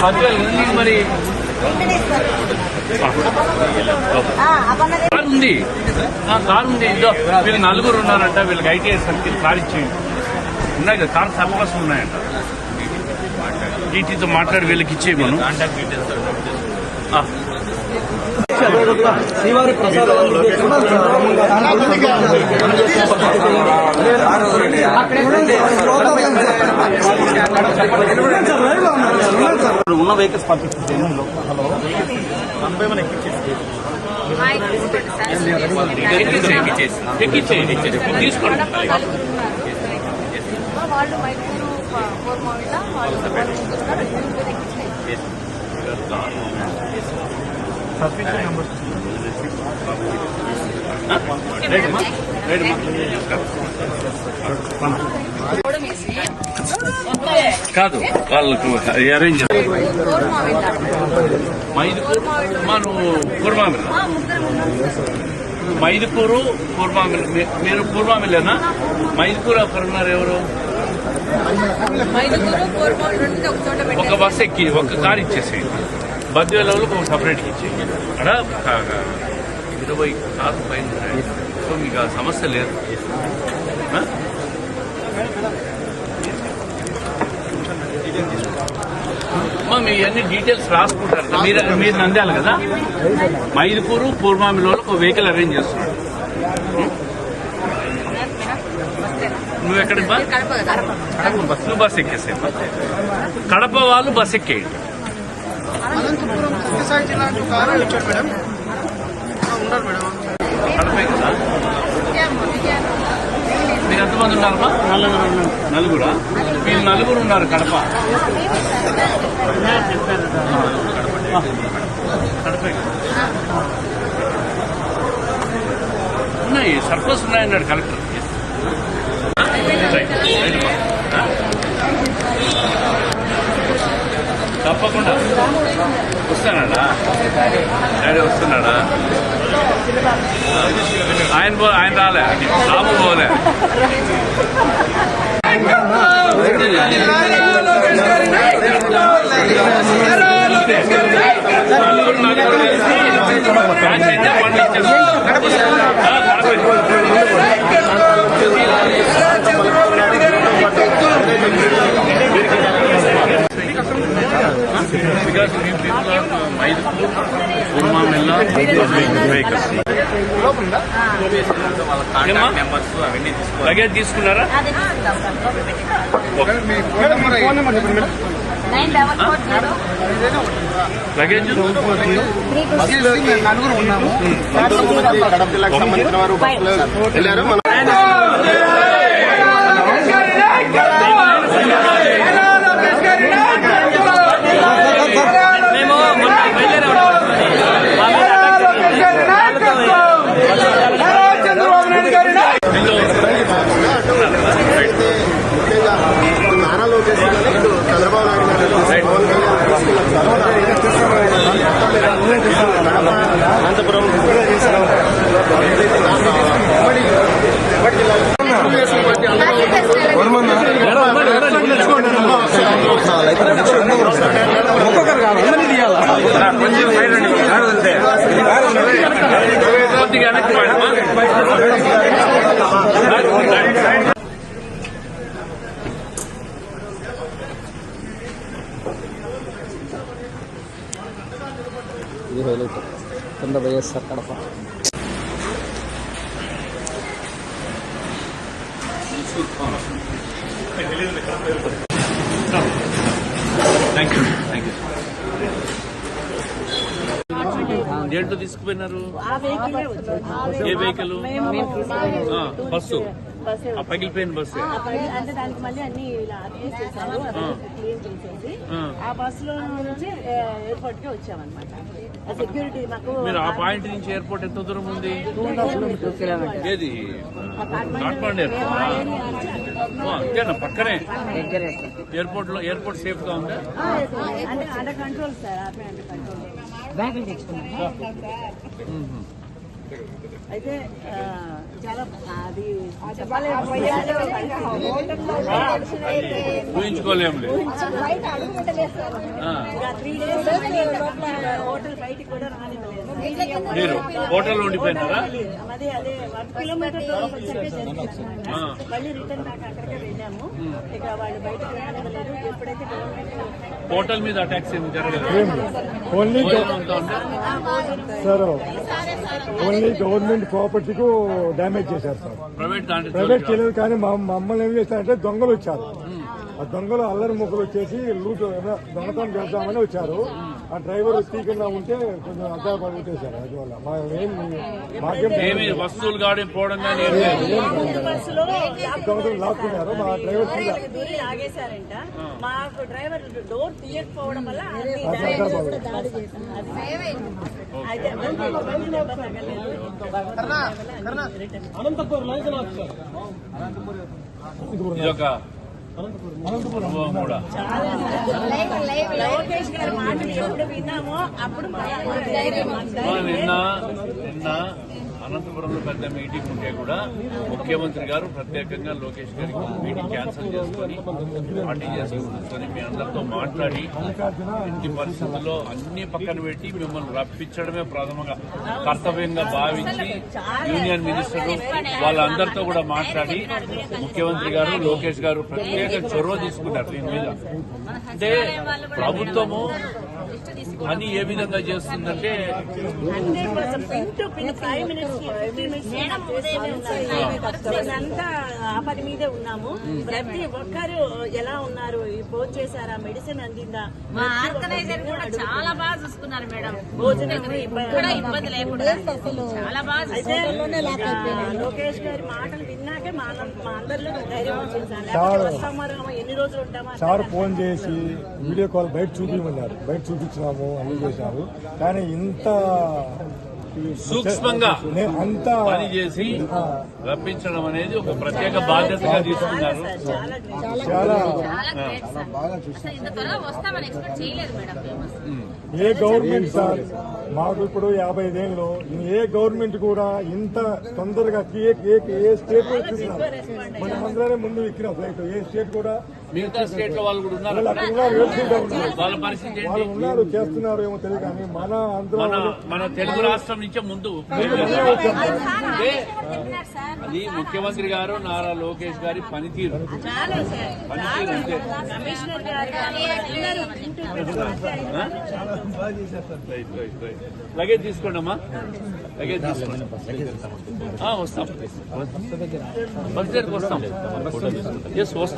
మరి కారు ఉంది కారు ఉంది ఇదో వీళ్ళు నలుగురు ఉన్నారంట వీళ్ళకి ఐటీఐ సర్కిల్ కార్ ఇచ్చేయండి. ఉన్నాయి కదా కార్ సర్ప్లస్ ఉన్నాయంట. టీటీతో మాట్లాడి వీళ్ళకి ఇచ్చేయమను ఆ, శ్రీవారి ప్రసాదాలను ఉన్న వెహికల్స్ పంపిస్తుంది. వాళ్ళు మైకూరు ఫోర్ మావిడ వాళ్ళు. రైటమ్మా రైటమ్మా కూడా వేసి కాదు వాళ్ళకు అరేంజ్ నువ్వు ఉన్నారు. మైదుకూరు పూర్వామిల మీ- మీరు పూర్వామిలేనా మైదుకూరు అక్కడ ఉన్నారు ఎవరు ఒక చోట ఒక పెట్టారు బస్ ఎక్కి ఒక కార్ ఇచ్చేసేయండి బద్వేలకు ఒక సపరేట్గా ఇచ్చేయండి అక్కడ ఇరవై కారు పైన. సో మీకు ఆ సమస్య లేదు అమ్మా మీ అన్ని డీటెయిల్స్ రాసుకుంటారు మీరు మీరు నంద్యాలి కదా? మైదుపూరు పూర్వామిలో ఒక వెహికల్ అరేంజ్ చేస్తున్నాడు నువ్వు ఎక్కడ బస్. నువ్వు బస్ ఎక్కేసే కడప వాళ్ళు బస్ ఎక్కేయండి అనంతపురం మేడం ఆ, కదా? మీరు ఎంతమంది ఉన్నారమ్మా నలుగురా మీరు నలుగురు ఉన్నారు కడప కడపే కదా ఉన్నాయి సర్ప్లస్ ఉన్నాయన్నాడు కలెక్టర్ రైట్, రైట్ అమ్మా. తప్పకుండా. వస్తాడా డాడీ వస్తున్నాడా? ఆయన పో ఆయన రాలే. బాబు పోలే నలుగురు నలుగురు కలిసి మ్యాచ్ అయితే పండు ఇచ్చేస్తాం. ఆ, Kadapa. Because we people are Maidpur, Kurmamilla, vehicles. ఏమ్మా? లగేజ్ తీసుకున్నారా లగేజ్ నలుగురు ఉన్నాము జిల్లాకు సంబంధించిన వారు బస్సులో వెళ్ళారు ಮಂದಿಗೆ ಏನಕ್ಕೆ ಮಾಡಿ ಈ ಹೈಲೈಟ್ ತಂದ ವಯಸ್ಸು Kadapa Thank you. Thank you. దేంట్లో తీసుకుపోయినారు? ఏ వెహికల్. బస్సు. ఆ పగిలిపోయిన బస్సు. అంటే దానికి మళ్ళీ అన్ని ఇలా తీసేసారు క్లీన్ చేసేసి ఆ. ఆ బస్లో నుంచి ఎయిర్పోర్ట్కి వచ్చామన్నమాట. ఆ సెక్యూరిటీ మాకు మీరు ఆ పాయింట్ నుంచి ఎయిర్పోర్ట్ ఎంత దూరం ఉంది? ఏది? కాట్మాండ్ ఎయిర్పోర్ట్. పక్కనే. ఎయిర్పోర్ట్లో ఎయిర్పోర్ట్ సేఫ్గా ఉందా అంటే అండర్ కంట్రోల్ సార్ ఆపే అండర్ కంట్రోల్ అయితే చాలా అది ఊహించుకోలేము త్రీ డేస్ హోటల్ బయటికి కూడా రానివ్వలేదు. మీరు హోటల్లో ఉండిపోయినారా? అదే అదే. వన్ కిలోమీటర్ దూరం వచ్చాకే జరిగింది ఆ. మళ్ళీ రిటర్న్ బ్యాక్ అక్కడికే వెళ్ళాము. ఇక వాళ్ళు బయటకు రానివ్వలేదు. ఎప్పుడైతే గవర్నమెంట్ హోటల్ మీద అటాక్స్ ఏమి జరగలేదు? ఓన్లీ? సార్ గవర్నమెంట్ ప్రాపర్టీకు డ్యామేజ్ చేశారు సార్. ప్రైవేట్ చేయలేదు కానీ మా మమ్మల్ని ఏం చేశారంటే దొంగలు వచ్చారు. ఆ దొంగలు అల్లరి ముగ్గులు వచ్చేసి లూట్ దొంగతనం చేద్దామని వచ్చారు. ఆ డ్రైవర్ తీకుండా ఉంటే కొంచెం అద్దాలు పడిపోతేశారు అది వల్ల. మా ఏం మాకేం ఏమి వస్తువులు గాడి పోవడం కానీ లాక్కున్నారు మా డ్రైవర్ లాగేశారంట. మాకు డ్రైవర్ డోర్ తీయకపోవడం వల్ల అన్ని ఆ డ్రైవర్ నిన్న నిన్న అనంతపురంలో పెద్ద మీటింగ్ ఉంటే కూడా ముఖ్యమంత్రి గారు ప్రత్యేకంగా లోకేష్ గారికి మీటింగ్ క్యాన్సిల్ చేసుకొని పార్టీ చేసుకుని మీ అందరితో మాట్లాడి ఇంటి పరిస్థితుల్లో అన్ని పక్కన పెట్టి మిమ్మల్ని రప్పించడమే ప్రథమంగా కర్తవ్యంగా భావించి యూనియన్ మినిస్టర్లు వాళ్ళందరితో కూడా మాట్లాడి ముఖ్యమంత్రి గారు లోకేష్ గారు ప్రత్యేక చొరవ తీసుకున్నారు దీని మీద. అంటే ప్రభుత్వము పని ఏ విధంగా చేస్తుందంటే మీదే ఉన్నాము. ప్రతి ఒక్కరు ఎలా ఉన్నారు? ఈ భోజనం చేశారా? మెడిసిన్ అందిందా? మా ఆర్గనైజర్ కూడా చాలా బాగా చూసుకున్నారు మేడం. భోజనం కూడా ఇబ్బంది లేకుండా. చాలా బాగా లోకేష్ గారి మాటలు విన్నాకే మా మా అందరిలో ధైర్యం రామో, ఎన్ని రోజులు ఉంటామో సార్ ఫోన్ చేసి వీడియో కాల్ బయట చూపించమన్నారు బయట చూపించినాము అన్ని చేశారు. కానీ ఇంత సూక్ష్మంగా అంత పని చేసి రప్పించడం అనేది ఒక ప్రత్యేక బాధ్యతగా తీసుకున్నారు. ఏ గవర్నమెంట్ సార్ మాకు ఇప్పుడు యాభై ఐదేళ్ళు ఏ గవర్నమెంట్ కూడా ఇంత తొందరగా ఏ స్టేట్ కూడా చూసినాం మన ఆంధ్రానే ముందు ఎక్కిన ఫ్లైట్ ఏ స్టేట్ కూడా మిగతా స్టేట్లో వాళ్ళు కూడా ఉన్నారు? వాళ్ళు పరిస్థితి చేస్తున్నారు ఏమో తెలియదు మన మన తెలుగు రాష్ట్రం నుంచే ముందు. అది ముఖ్యమంత్రి గారు నారా లోకేష్ గారి పనితీరు. పనితీరు. లగేజ్ తీసుకోండి అమ్మా. లగేజ్ తీసుకోండి. వస్తాం. బస్ దగ్గరికి వస్తాం. ఎస్ వస్తాం.